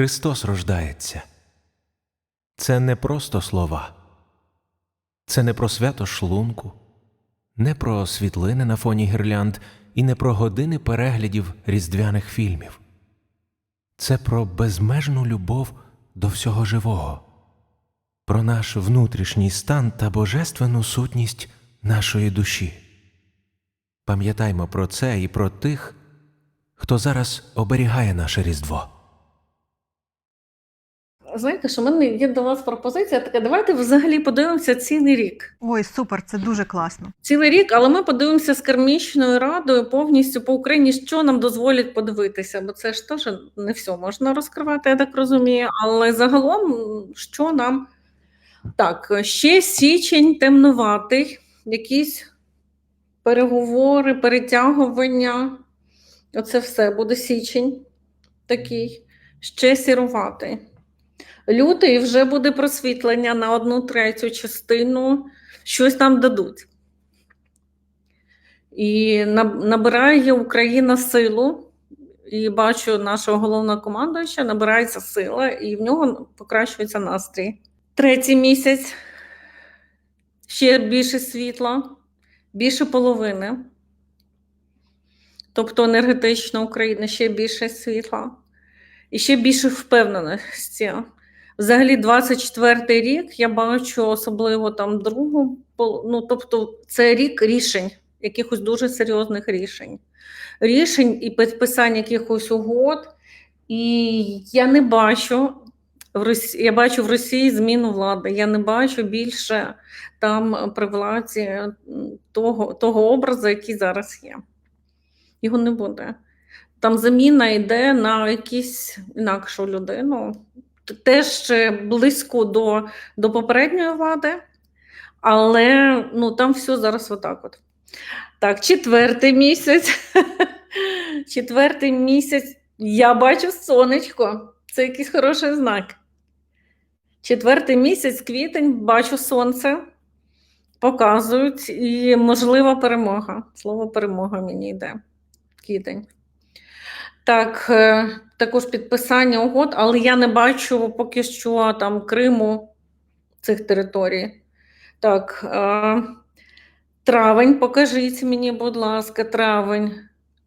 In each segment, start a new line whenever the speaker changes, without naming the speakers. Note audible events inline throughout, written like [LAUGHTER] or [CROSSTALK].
Христос рождається. Це не просто слова, це не про свято шлунку, не про світлини на фоні гірлянд і не про години переглядів різдвяних фільмів. Це про безмежну любов до всього живого, про наш внутрішній стан та божественну сутність нашої душі. Пам'ятаймо про це і про тих, хто зараз оберігає наше Різдво.
Знаєте, що в мене є до вас пропозиція така. Давайте взагалі подивимося цілий рік.
Ой, супер, це дуже класно.
Цілий рік, але ми подивимося з кармічною радою повністю по Україні, що нам дозволять подивитися, бо це ж теж не все можна розкривати, я так розумію. Але загалом, що нам так, ще січень темнуватий, якісь переговори, перетягування. Оце все буде січень такий, ще сіруватий. Лютий вже буде просвітлення на одну третю частину, щось там дадуть. І набирає Україна силу, і бачу нашого головного командуюча, набирається сила, і в нього покращується настрій. Третій місяць ще більше світла, більше половини. Тобто енергетична Україна ще більше світла і ще більше впевненості. Взагалі, 24-й рік я бачу особливо там другу, ну тобто це рік рішень, якихось дуже серйозних рішень. Рішень і підписання якихось угод. І я не бачу в Росії, я бачу в Росії зміну влади. Я не бачу більше там при владі того, того образу, який зараз є. Його не буде. Там заміна йде на якусь інакшу людину, теж е, близько до, до попередньої влади, але ну, там все зараз отак от. Так, четвертий місяць. [LAUGHS] Четвертий місяць. Я бачу сонечко. Це якийсь хороший знак. Четвертий місяць, квітень, бачу сонце. Показують, і можлива перемога. Слово перемога мені йде. Квітень. Так, е, також підписання угод, але я не бачу поки що там Криму цих територій. Так, е, травень, покажіть мені, будь ласка, травень.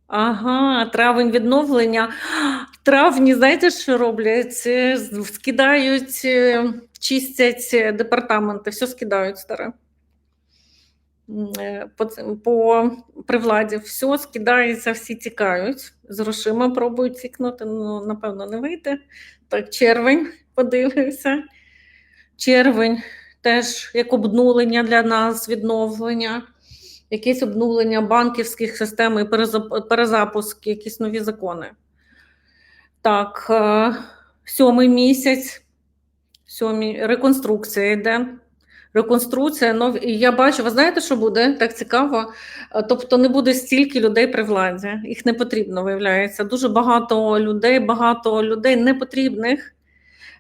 Ага, травень відновлення. Травні, знаєте, що роблять? Е, Скидають, чистять департаменти, все скидають старе. Е, По, по при владі все скидається, всі тікають. З грошима пробують тікнути, ну, напевно, не вийде. Так, червень, [LAUGHS] подивився. Червень теж як обнулення для нас, відновлення, якесь обнулення банківських систем і перезап- перезапуск, якісь нові закони. Так, е, сьомий місяць, сьомий, реконструкція йде. Реконструкція, нов... і я бачу, ви знаєте, що буде так цікаво. Е, Тобто не буде стільки людей при владі, їх не потрібно, виявляється. Дуже багато людей, багато людей непотрібних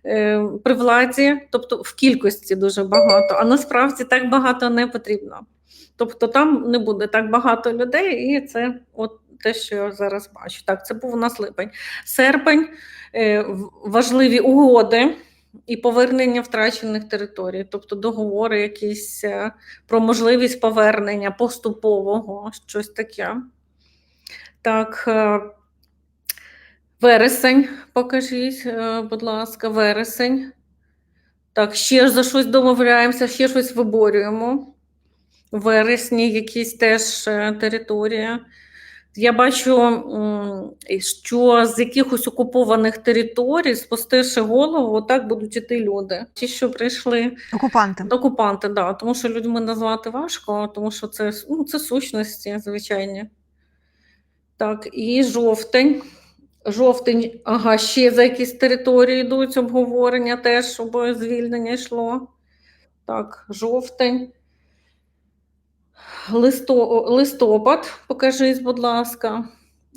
е, при владі, тобто в кількості дуже багато, а насправді так багато не потрібно. Тобто там не буде так багато людей, і це от те, що я зараз бачу. Так, це був у нас липень. Серпень, е, важливі угоди і повернення втрачених територій, тобто договори якісь е, про можливість повернення поступового, щось таке. Так, е, вересень, покажіть, е, будь ласка, вересень. Так, ще за щось домовляємося, ще щось виборюємо. Вересні якісь теж територія. Я бачу, що з якихось окупованих територій, спустивши голову, так будуть іти люди. Ті, що прийшли
Окупанти.
Окупанти, да, тому що людьми назвати важко, тому що це, ну, це сущності звичайні. Так, і жовтень. Жовтень, ага, ще за якісь території йдуть обговорення теж, щоб звільнення йшло. Так, жовтень. Листо, листопад, покажіть, будь ласка.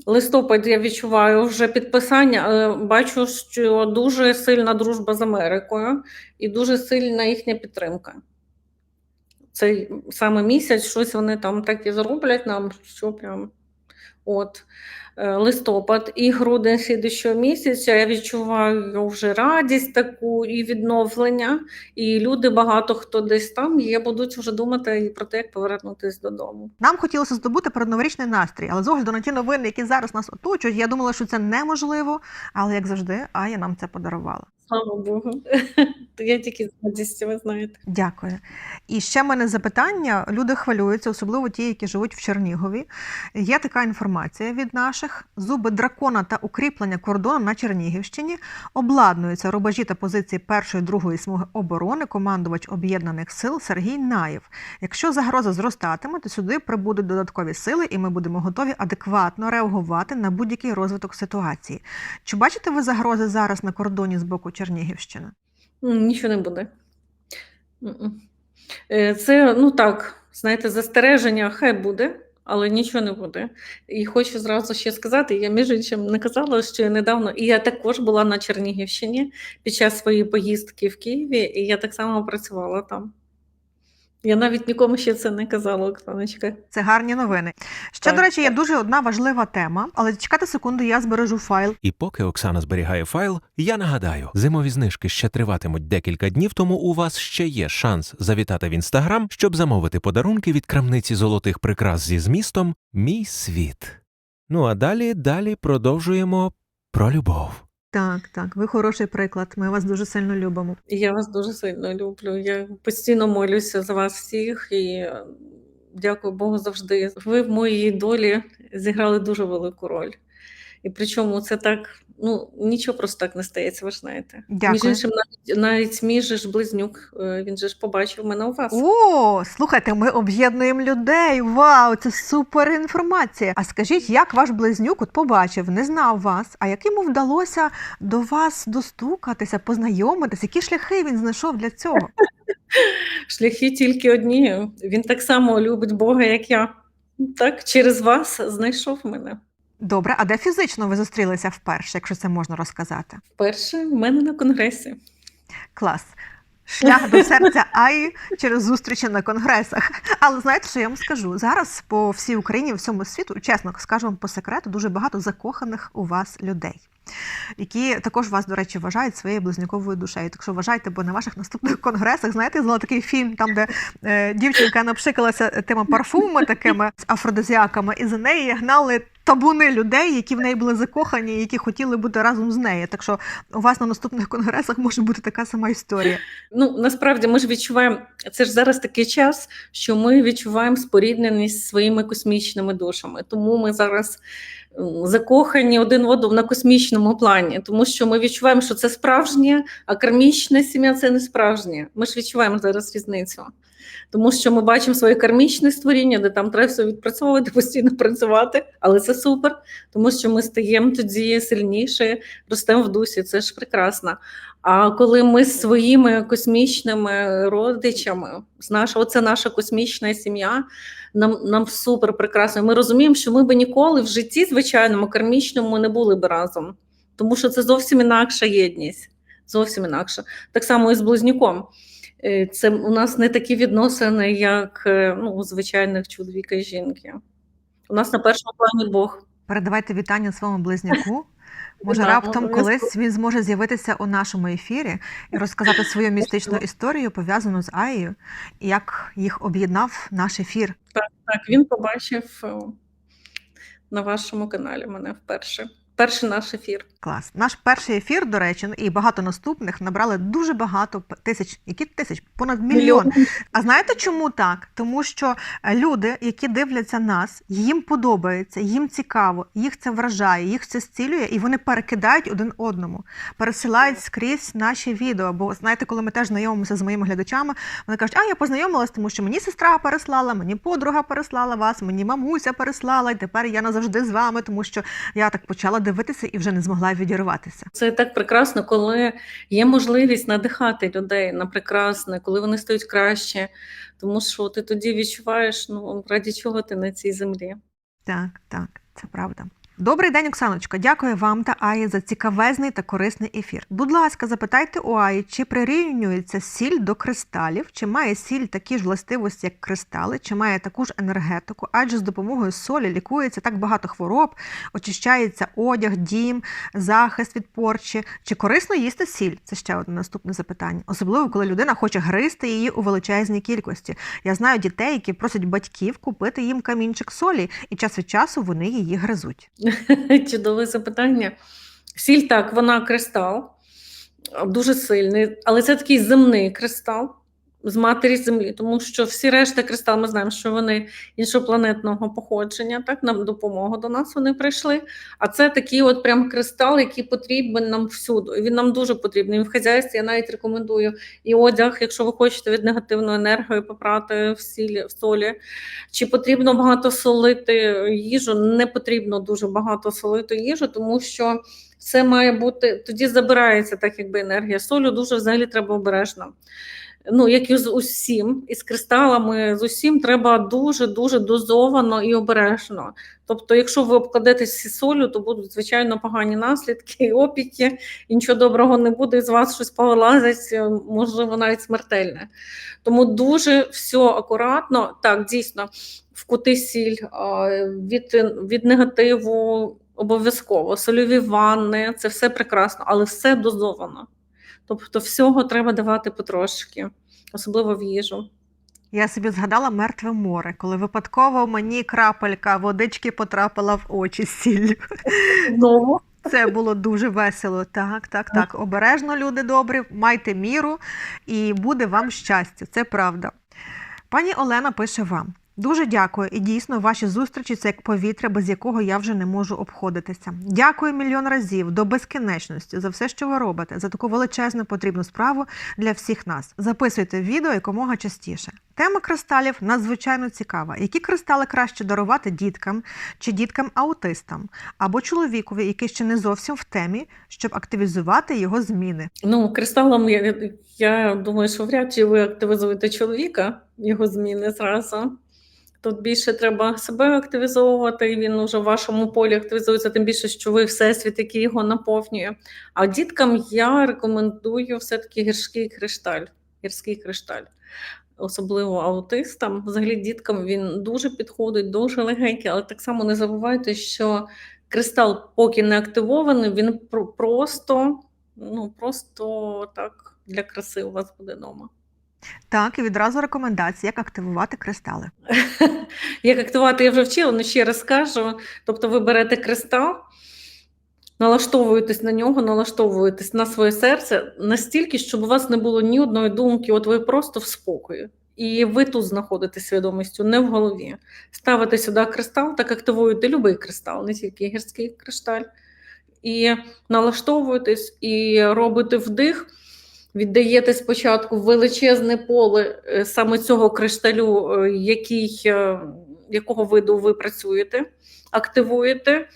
Листопад я відчуваю вже підписання, але бачу, що дуже сильна дружба з Америкою і дуже сильна їхня підтримка. Цей саме місяць щось вони там так і зроблять нам, що прям от. Е, листопад і грудень слідущого місяця я відчуваю вже радість таку і відновлення. І люди, багато хто десь там є, будуть вже думати і про те, як повернутися додому.
Нам хотілося здобути передноворічний настрій, але з огляду на ті новини, які зараз нас оточують, я думала, що це неможливо. Але як завжди, Ая нам це подарувала.
Слава Богу. Я тільки з радістю, ви знаєте.
Дякую. І ще в мене запитання. Люди хвилюються, особливо ті, які живуть в Чернігові. Є така інформація від наших: зуби дракона та укріплення кордону на Чернігівщині обладнуються рубежі та позиції першої другої смуги оборони, командувач об'єднаних сил Сергій Наєв. Якщо загроза зростатиме, то сюди прибудуть додаткові сили, і ми будемо готові адекватно реагувати на будь-який розвиток ситуації. Чи бачите ви загрози зараз на кордоні з боку Чернігівщини?
М, Нічого не буде. Е, Це, ну так, знаєте, застереження хай буде, але нічого не буде. І хочу зразу ще сказати: я між іншим не казала, що я недавно, і я також була на Чернігівщині під час своєї поїздки в Києві, і я так само працювала там. Я навіть нікому ще це не казала, Оксаночка.
Це гарні новини. Ще,
Так,
до речі, є дуже одна важлива тема, але чекайте секунду, я збережу файл.
І поки Оксана зберігає файл, я нагадаю, зимові знижки ще триватимуть декілька днів, тому у вас ще є шанс завітати в інстаграм, щоб замовити подарунки від крамниці золотих прикрас зі змістом Мій світ. Ну а далі, далі продовжуємо про любов.
Так, так, ви хороший приклад. Ми вас дуже сильно любимо.
Я вас дуже сильно люблю. Я постійно молюся за вас всіх і е, дякую Богу завжди. Ви в моїй долі зіграли дуже велику роль. І причому це так, ну нічого просто так не стається, ви ж знаєте.
Дякую.
Між іншим, навіть, навіть мій же ж близнюк, е, він же ж побачив мене у вас.
О, слухайте, ми об'єднуємо людей. Вау, це супер інформація. А скажіть, як ваш близнюк от побачив, не знав вас, а як йому вдалося до вас достукатися, познайомитися? Які шляхи він знайшов для цього? [LAUGHS]
Шляхи тільки одні. Він так само любить Бога, як я. Так, через вас знайшов мене.
Добре, а де фізично ви зустрілися вперше, якщо це можна розказати?
Вперше в мене на конгресі.
Клас. Шлях до серця Аї через зустрічі на конгресах. Але знаєте, що я вам скажу? Зараз по всій Україні, всьому світу, чесно скажу вам по секрету, дуже багато закоханих у вас людей. Які також вас, до речі, вважають своєю близнюковою душею. Так що вважайте, бо на ваших наступних конгресах, знаєте, я знала такий фільм, там, де е, дівчинка напшикалася тими парфумами, такими з афродизіаками, і за неї гнали табуни людей, які в неї були закохані, які хотіли бути разом з нею. Так що у вас на наступних конгресах може бути така сама історія.
Ну насправді ми ж відчуваємо, це ж зараз такий час, що ми відчуваємо спорідненість зі своїми космічними душами. Тому ми зараз закохані один в одного на космічному плані, тому що ми відчуваємо, що це справжнє, а кармічна сім'я це не справжнє. Ми ж відчуваємо зараз різницю. Тому що ми бачимо своє кармічне створіння, де там треба все відпрацьовувати, [LAUGHS] постійно працювати, але це супер, тому що ми стаємо тоді сильніше, ростемо в дусі, це ж прекрасно. А коли ми з своїми космічними родичами, з нашого, це наша космічна сім'я, нам, нам супер прекрасно. Ми розуміємо, що ми би ніколи в житті, звичайному, кармічному не були б разом, тому що це зовсім інакша єдність. Зовсім інакша. Так само і з близнюком. Е, Це у нас не такі відносини, як е, ну, у звичайних чоловіка і жінки. У нас на першому плані Бог.
Передавайте вітання своєму близнюку. [LAUGHS] Може, раптом колись він зможе з'явитися у нашому ефірі і розказати свою містичну історію, пов'язану з Аєю, і як їх об'єднав наш ефір.
Так, він побачив е, на вашому каналі мене вперше. Перший наш ефір.
Клас. Наш перший ефір, до речі, і багато наступних набрали дуже багато тисяч, які тисяч, понад мільйон. А знаєте чому так? Тому що е, люди, які дивляться нас, їм подобається, їм цікаво, їх це вражає, їх це зцілює, і вони перекидають один одному, пересилають скрізь наші відео. Бо знаєте, коли ми теж знайомимося з моїми глядачами, вони кажуть, а я познайомилась, тому що мені сестра переслала, мені подруга переслала вас, мені мамуся переслала, і тепер я назавжди з вами, тому що я так почала дивитися і вже не змогла відірватися.
Це так прекрасно, коли є можливість надихати людей на прекрасне, коли вони стають краще. Тому що ти тоді відчуваєш, ну раді чого ти на цій землі.
Так, так, це правда. Добрий день, Оксаночка. Дякую вам та Аї за цікавезний та корисний ефір. Будь ласка, запитайте у Аї, чи прирівнюється сіль до кристалів, чи має сіль такі ж властивості, як кристали, чи має таку ж енергетику, адже з допомогою солі лікується так багато хвороб, очищається одяг, дім, захист від порчі. Чи корисно їсти сіль? Це ще одне наступне запитання. Особливо, коли людина хоче гризти її у величезній кількості. Я знаю дітей, які просять батьків купити їм камінчик солі, і час від часу вони її гризуть. [LAUGHS]
Чудове запитання. Сіль так, вона кристал, дуже сильний, але це такий земний кристал з матері землі, тому що всі решта кристал, ми знаємо, що вони іншопланетного походження, так, нам допомогу до нас вони прийшли. А це такий от прям кристал, який потрібен нам всюди. Він нам дуже потрібний. В хазяйстві я навіть рекомендую і одяг, якщо ви хочете від негативної енергії попрати в сілі, в солі. Чи потрібно багато солити їжу? Не потрібно дуже багато солити їжу, тому що це має бути тоді забирається так, якби енергія. Солю дуже взагалі треба обережно. Ну, як і з усім, і з кристалами, з усім треба дуже дуже дозовано і обережно. Тобто, якщо ви обкладетеся солю, то будуть звичайно погані наслідки, [LAUGHS] опіки, і нічого доброго не буде, і з вас щось повилазить, е, можливо, навіть смертельне. Тому дуже все акуратно. Так, дійсно, вкути сіль від, від негативу обов'язково. Сольові ванни, це все прекрасно, але все дозовано. Тобто, всього треба давати потрошки, особливо в їжу.
Я собі згадала мертве море, коли випадково мені крапелька водички потрапила в очі з сіллю.
Знову.
Це було дуже весело. Так, так, так. Обережно, люди добрі, майте міру і буде вам щастя. Це правда. Пані Олена пише вам. Дуже дякую, і дійсно ваші зустрічі це як повітря, без якого я вже не можу обходитися. Дякую мільйон разів до безкінечності за все, що ви робите, за таку величезну потрібну справу для всіх нас. Записуйте відео якомога частіше. Тема кристалів надзвичайно цікава. Які кристали краще дарувати діткам чи діткам-аутистам або чоловікові, який ще не зовсім в темі, щоб активізувати його зміни?
Ну, кристалом, я, я думаю, що вряд чи ви активізуєте чоловіка, його зміни зразу. Тут більше треба себе активізовувати, і він вже в вашому полі активізується, тим більше, що ви всесвіт, який його наповнює. А діткам я рекомендую все-таки гірський кришталь. Гірський кришталь. Особливо аутистам. Взагалі, діткам він дуже підходить, дуже легенький, але так само не забувайте, що кристал, поки не активований, він просто, ну, просто так для краси у вас буде вдома.
Так, і відразу рекомендації, як активувати кристали. [LAUGHS]
Як активувати, я вже вчила, але ще раз скажу. Тобто ви берете кристал, налаштовуєтесь на нього, налаштовуєтесь на своє серце настільки, щоб у вас не було ні одної думки, от ви просто в спокої. І ви тут знаходитесь свідомістю, не в голові. Ставите сюди кристал, так активуєте будь-який кристал, не тільки гірський кришталь. І налаштовуєтесь, і робите вдих, віддаєте спочатку величезне поле е, саме цього кришталю, е, який, е, якого виду ви працюєте, активуєте.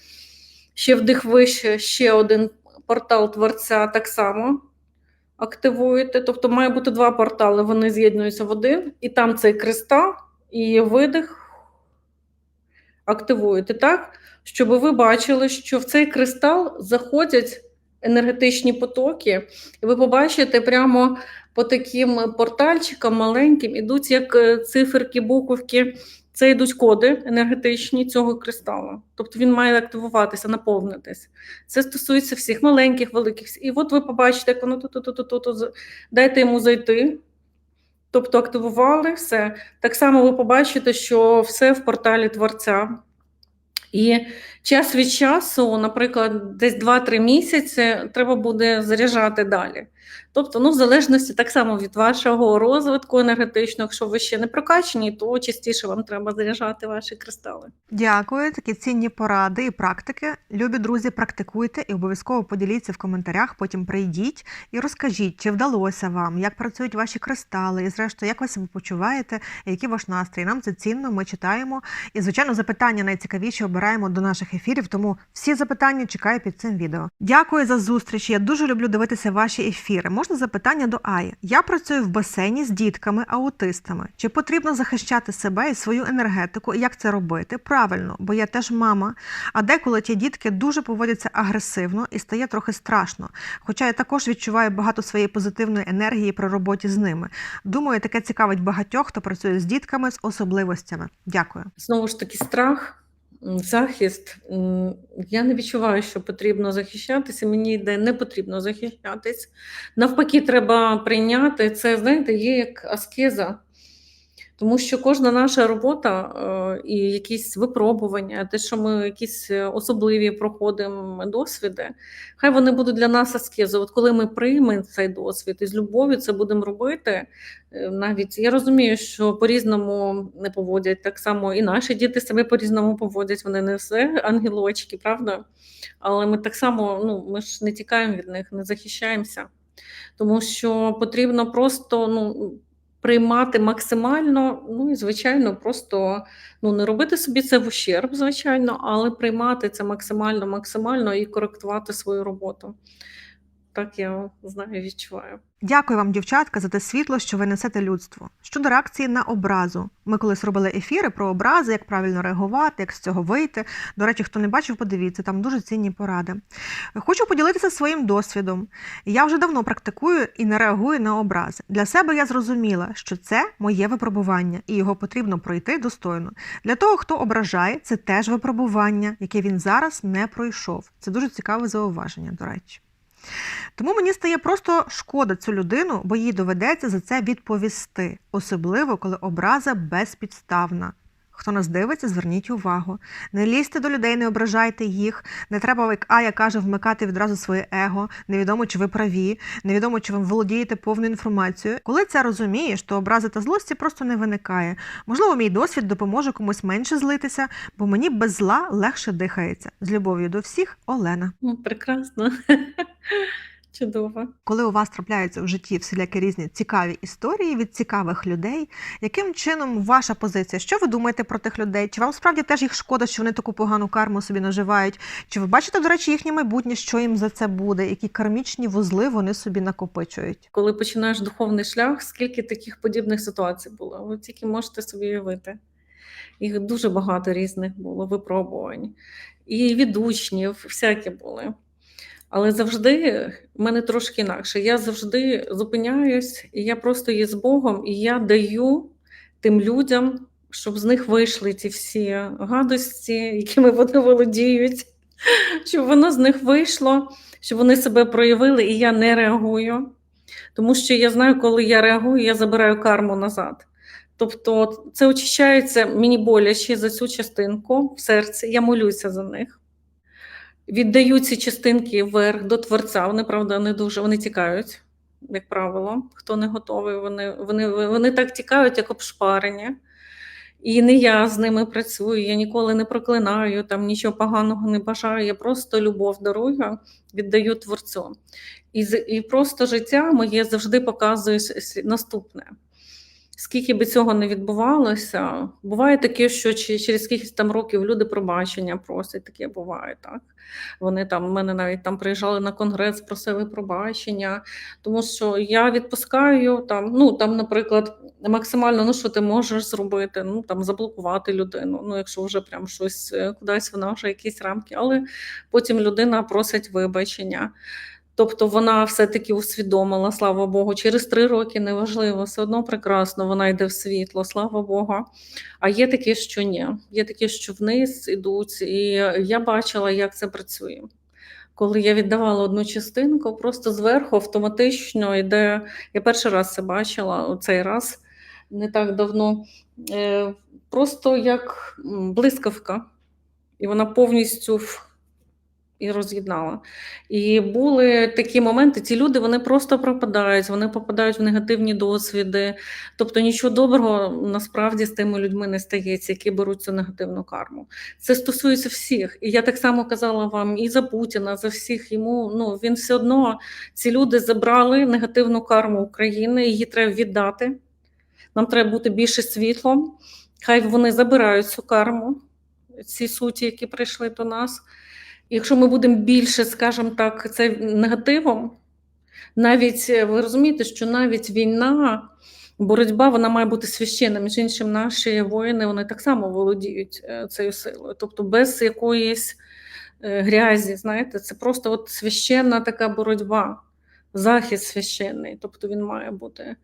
Ще вдих вище, ще один портал творця так само активуєте. Тобто має бути два портали, вони з'єднуються в один, і там цей кристал, і видих активуєте так, щоб ви бачили, що в цей кристал заходять енергетичні потоки, і ви побачите прямо по таким портальчикам маленьким ідуть як е, циферки, буковки. Це йдуть коди енергетичні цього кристалу. Тобто він має активуватися, наповнитись. Це стосується всіх маленьких, великих. І от ви побачите, як воно тут, дайте йому зайти. Тобто активували все. Так само ви побачите, що все в порталі творця. І час від часу, наприклад, десь 2-3 місяці треба буде заряджати далі. Тобто, ну, в залежності так само від вашого розвитку енергетичного, якщо ви ще не прокачені, то частіше вам треба заряджати ваші кристали.
Дякую, такі цінні поради і практики. Любі друзі, практикуйте і обов'язково поділіться в коментарях. Потім прийдіть і розкажіть, чи вдалося вам, як працюють ваші кристали, і зрештою, як ви себе почуваєте, і який ваш настрій. Нам це цінно, ми читаємо. І звичайно, запитання найцікавіші обираємо. до наших ефірів. Тому всі запитання чекаю під цим відео. Дякую за зустріч. Я дуже люблю дивитися ваші ефіри. Можна запитання до Аї. Я працюю в басейні з дітками, аутистами. Чи потрібно захищати себе і свою енергетику? Як це робити? Правильно, бо я теж мама. А деколи ті дітки дуже поводяться агресивно і стає трохи страшно. Хоча я також відчуваю багато своєї позитивної енергії при роботі з ними. Думаю, таке цікавить багатьох, хто працює з дітками з особливостями. Дякую.
Знову ж таки, страх, захист. Я не відчуваю, що потрібно захищатися. Мені йде не потрібно захищатись. Навпаки, треба прийняти це, знаєте, є як аскеза. Тому що кожна наша робота е, і якісь випробування, те, що ми якісь е, особливі проходимо досвіди, хай вони будуть для нас аскезою. От коли ми приймемо цей досвід і з любов'ю це будемо робити, е, навіть я розумію, що по-різному не поводять так само, і наші діти себе по-різному поводять. Вони не все ангелочки, правда? Але ми так само ну, ми ж не тікаємо від них, не захищаємося. Тому що потрібно просто ну, приймати максимально, ну і звичайно, просто ну, не робити собі це в ущерб, звичайно, але приймати це максимально, максимально і коректувати свою роботу. Так я знаю, відчуваю.
Дякую вам, дівчатка, за те світло, що ви несете людству. Щодо реакції на образу, ми колись робили ефіри про образи, як правильно реагувати, як з цього вийти. До речі, хто не бачив, подивіться, там дуже цінні поради. Хочу поділитися своїм досвідом. Я вже давно практикую і не реагую на образи. Для себе я зрозуміла, що це моє випробування, і його потрібно пройти достойно. Для того, хто ображає, це теж випробування, яке він зараз не пройшов. Це дуже цікаве зауваження, до речі. Тому мені стає просто шкода цю людину, бо їй доведеться за це відповісти, особливо коли образа безпідставна. Хто нас дивиться, зверніть увагу. Не лізьте до людей, не ображайте їх. Не треба, як Ая каже, вмикати відразу своє его. Невідомо, чи ви праві, невідомо, чи ви володієте повною інформацією. Коли це розумієш, то образи та злості просто не виникає. Можливо, мій досвід допоможе комусь менше злитися, бо мені без зла легше дихається. З любов'ю до всіх, Олена.
Ну, прекрасно. [LAUGHS] Чудово.
Коли у вас трапляються в житті всілякі різні цікаві історії від цікавих людей, яким чином ваша позиція? Що ви думаєте про тих людей? Чи вам справді теж їх шкода, що вони таку погану карму собі наживають? Чи ви бачите, до речі, їхнє майбутнє, що їм за це буде? Які кармічні вузли вони собі накопичують?
Коли починаєш духовний шлях, скільки таких подібних ситуацій було? Ви тільки можете собі уявити. Їх дуже багато різних було випробувань. І від учнів, всякі були. Але завжди в мене трошки інакше. Я завжди зупиняюсь, і я просто є з Богом, і я даю тим людям, щоб з них вийшли ті всі гадості, якими вони володіють, щоб воно з них вийшло, щоб вони себе проявили, і я не реагую. Тому що я знаю, коли я реагую, я забираю карму назад. Тобто це очищається мені боляче за цю частинку в серці, я молюся за них. Віддаю ці частинки вверх до творця. Вони, правда, не дуже вони тікають, як правило. Хто не готовий, вони, вони, вони так тікають, як обшпарені. І не я з ними працюю, я ніколи не проклинаю, там нічого поганого не бажаю. Я просто любов дарую, віддаю творцю. І, і просто життя моє завжди показує наступне. Скільки би цього не відбувалося, буває таке, що через кількись там років люди пробачення просять, таке буває, так. Вони там, мене навіть там приїжджали на конгрес, просили пробачення, тому що я відпускаю там, ну там, наприклад, максимально, ну що ти можеш зробити? Ну там заблокувати людину. Ну, якщо вже прям щось е, кудись вона вже якісь рамки, але потім людина просить вибачення. Тобто вона все-таки усвідомила, слава Богу, через три роки неважливо, все одно прекрасно, вона йде в світло, слава Богу. А є такі, що ні. Є такі, що вниз ідуть, і я бачила, як це працює. Коли я віддавала одну частинку, просто зверху автоматично йде. Я перший раз це бачила, цей раз не так давно. Е, Просто як блискавка, і вона повністю і роз'єднала. І були такі моменти, ці люди вони просто пропадають, вони попадають в негативні досвіди. Тобто нічого доброго насправді з тими людьми не стається, які беруть цю негативну карму. Це стосується всіх. І я так само казала вам і за Путіна, за всіх йому. Ну він все одно ці люди забрали негативну карму України, її треба віддати. Нам треба бути більше світлом. Хай вони забирають цю карму ці суті, які прийшли до нас. Якщо ми будемо більше, скажімо так, це негативом, навіть е, ви розумієте, що навіть війна, боротьба, вона має бути священна. Між іншим, наші воїни вони так само володіють е, цією силою, тобто без якоїсь е, грязі, знаєте, це просто от священна така боротьба, захист священний, тобто він має бути.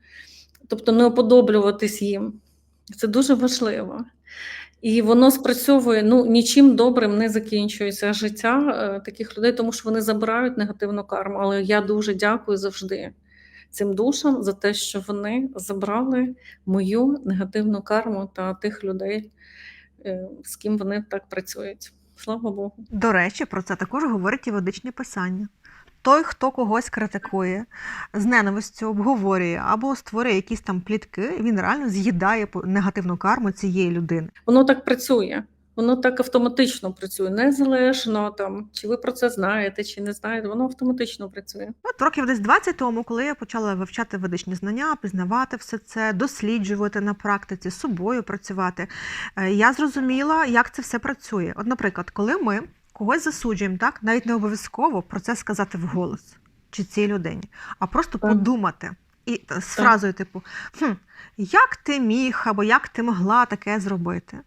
Тобто не уподоблюватись їм. Це дуже важливо. І воно спрацьовує ну нічим добрим не закінчується життя е, таких людей, тому що вони забирають негативну карму. Але я дуже дякую завжди цим душам за те, що вони забрали мою негативну карму та тих людей, е, з ким вони так працюють. Слава Богу.
До речі, про це також говорить і ведичні писання. Той, хто когось критикує, з ненавистю обговорює або створює якісь там плітки, він реально з'їдає негативну карму цієї людини.
Воно так працює. Воно так автоматично працює, незалежно там, чи ви про це знаєте, чи не знаєте, воно автоматично працює.
От років десь 20 тому, коли я почала вивчати ведичні знання, пізнавати все це, досліджувати на практиці, з собою працювати, е, я зрозуміла, як це все працює. От, наприклад, коли ми когось засуджуємо, так навіть не обов'язково про це сказати вголос чи цій людині, а просто
Так.
подумати. І з фразою, типу, хм, як ти міг або як ти могла таке зробити?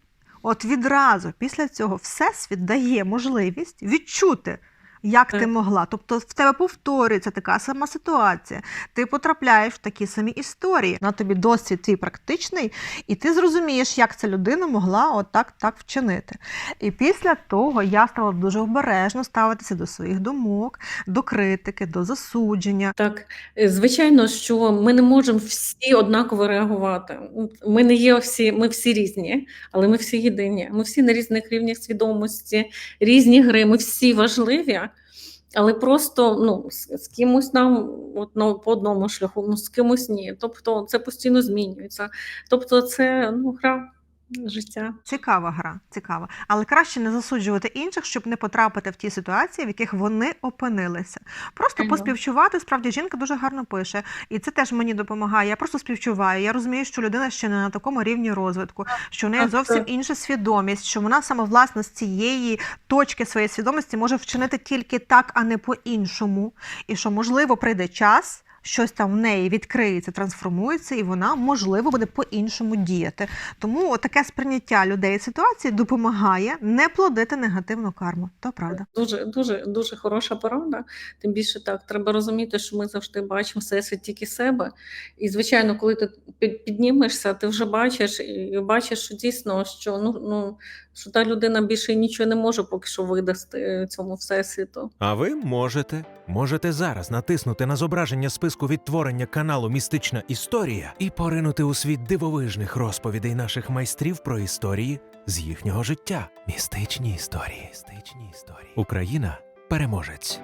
От відразу після цього всесвіт дає можливість відчути, як ти могла. Тобто в тебе повторюється така сама ситуація. Ти потрапляєш в такі самі історії. На тобі досвід твій практичний, і ти зрозумієш, як ця людина могла отак так вчинити. І після того я стала дуже обережно ставитися до своїх думок, до критики, до засудження.
Так, е, звичайно, що ми не можемо всі однаково реагувати. Ми не є всі, ми всі різні, але ми всі єдині. Ми всі на різних рівнях свідомості, різні гри, ми всі важливі, але просто ну, з, з кимось нам от, ну, по одному шляху, ну, з кимось ні. Тобто це постійно змінюється. Тобто, це ну, гра життя.
Цікава гра, цікава. Але краще не засуджувати інших, щоб не потрапити в ті ситуації, в яких вони опинилися. Просто
Ага.
поспівчувати. Справді жінка дуже гарно пише, і це теж мені допомагає. Я просто співчуваю. Я розумію, що людина ще не на такому рівні розвитку, що в неї
Так,
зовсім
так.
інша свідомість, що вона саме власне з цієї точки своєї свідомості може вчинити тільки так, а не по-іншому. І що, можливо, прийде час. Щось там в неї відкриється, трансформується, і вона можливо буде по-іншому діяти. Тому таке сприйняття людей ситуації допомагає не плодити негативну карму. То правда.
Дуже, дуже, дуже хороша порада. Тим більше так, треба розуміти, що ми завжди бачимо всесвіт тільки себе. І, звичайно, коли ти під- піднімешся, ти вже бачиш і бачиш, що дійсно, що ну, ну що та людина більше нічого не може поки що видасти цьому всесвіту.
А ви можете. Можете зараз натиснути на зображення списку відтворення каналу Містична історія і поринути у світ дивовижних розповідей наших майстрів про історії з їхнього життя. Містичні історії. Містичні історії. Україна переможець.